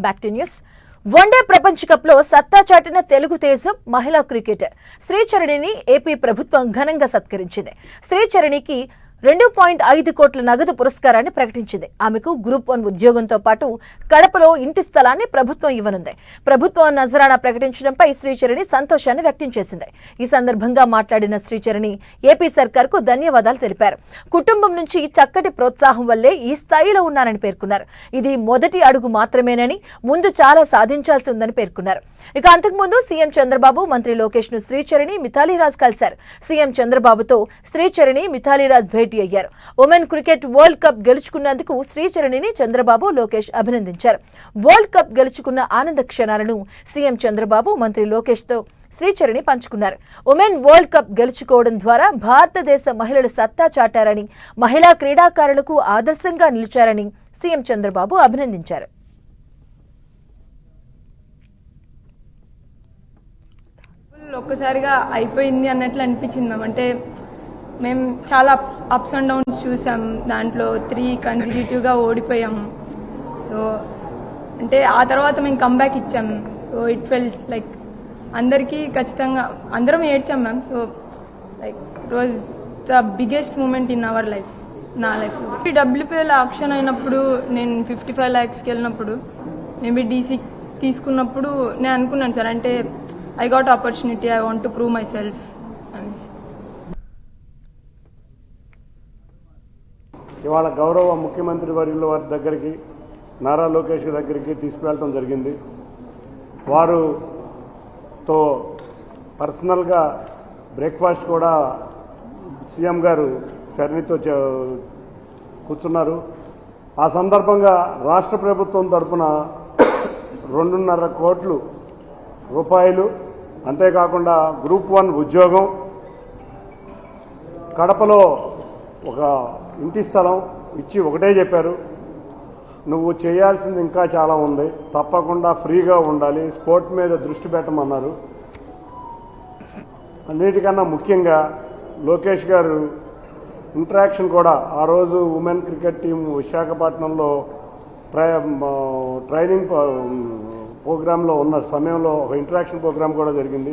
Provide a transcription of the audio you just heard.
Back to news one day ప్రపంచ కప్లో సత్తా చాటిన తెలుగు తేజం మహిళా క్రికెటర్. శ్రీచరణిని ఏపీ ప్రభుత్వం ఘనంగా సత్కరించింది. శ్రీచరణికి రెండు పాయింట్ ఐదు కోట్ల నగదు పురస్కారాన్ని ప్రకటించింది. ఆమెకు గ్రూప్ వన్ ఉద్యోగంతో పాటు కడపలో ఇంటి స్థలాన్ని ప్రభుత్వం ఇవ్వనుంది. ప్రభుత్వం నజరానా ప్రకటించడంపై శ్రీచరణి సంతోషాన్ని వ్యక్తం చేసింది. ఈ సందర్భంగా మాట్లాడిన శ్రీచరణి ఏపీ సర్కార్కు ధన్యవాదాలు తెలిపారు. కుటుంబం నుంచి చక్కటి ప్రోత్సాహం వల్లే ఈ స్థాయిలో ఉన్నానని పేర్కొన్నారు. ఇది మొదటి అడుగు మాత్రమేనని ముందు చాలా సాధించాల్సి ఉందని పేర్కొన్నారు. ఇక అంతకుముందు సీఎం చంద్రబాబు మంత్రి లోకేష్ను శ్రీచరణి మిథాలీరాజ్ కలిశారు. సీఎం చంద్రబాబుతో శ్రీచరణి మిథాలీరాజ్ భేటీ అయ్యారు. ఉమెన్ క్రికెట్ వరల్డ్ కప్ గెలుచుకున్నందుకు శ్రీచరణిని చంద్రబాబు లోకేష్ అభినందించారు. వరల్డ్ కప్ గెలుచుకున్న ఆనంద క్షణాలను సీఎం చంద్రబాబు మంత్రి లోకేష్తో శ్రీచరణి పంచుకున్నారు. ఉమెన్ వరల్డ్ కప్ గెలుచుకోవడం ద్వారా భారతదేశ మహిళలు సత్తా చాటారని మహిళా క్రీడాకారులకు ఆదర్శంగా నిలిచారని సీఎం చంద్రబాబు అభినందించారు. ఒక్కసారిగా అయిపోయింది అన్నట్లు అనిపించింది? అంటే మేము చాలా అప్స్ అండ్ డౌన్స్ చూసాం. దాంట్లో త్రీ కన్సిక్యూటివ్గా ఓడిపోయాం. సో అంటే ఆ తర్వాత మేము కంబ్యాక్ ఇచ్చాం. సో ఇట్ ఫెల్ట్ లైక్ అందరికీ ఖచ్చితంగా అందరం ఏడ్చాం ma'am so like rose the biggest moment in our life నా లైఫ్ డబ్ల్యూపీఎల్ ఆప్షన్ అయినప్పుడు నేను ఫిఫ్టీ ఫైవ్ ల్యాక్స్కి వెళ్ళినప్పుడు మేబీ డీసీ తీసుకున్నప్పుడు నేను అనుకున్నాను సార్. అంటే I got opportunity I want to prove myself ఇవాళ గౌరవ ముఖ్యమంత్రి వర్యుల వారి దగ్గరికి నారా లోకేష్ దగ్గరికి తీసుకువెళ్ళటం జరిగింది. వారుతో పర్సనల్గా బ్రేక్ఫాస్ట్ కూడా సీఎం గారు శరణితో చే- కూర్చున్నారు. ఆ సందర్భంగా రాష్ట్ర ప్రభుత్వం తరఫున రెండున్నర కోట్లు రూపాయలు అంతేకాకుండా గ్రూప్ వన్ ఉద్యోగం కడపలో ఒక ఇంటి స్థలం ఇచ్చి ఒకటే చెప్పారు. నువ్వు చేయాల్సింది ఇంకా చాలా ఉంది. తప్పకుండా ఫ్రీగా ఉండాలి. స్పోర్ట్ మీద దృష్టి పెట్టమన్నారు. అన్నిటికన్నా ముఖ్యంగా లోకేష్ గారు ఇంటరాక్షన్ కూడా. ఆ రోజు ఉమెన్ క్రికెట్ టీం విశాఖపట్నంలో ట్రై ట్రైనింగ్ ప్రోగ్రాంలో ఉన్న సమయంలో ఒక ఇంటరాక్షన్ ప్రోగ్రాం కూడా జరిగింది.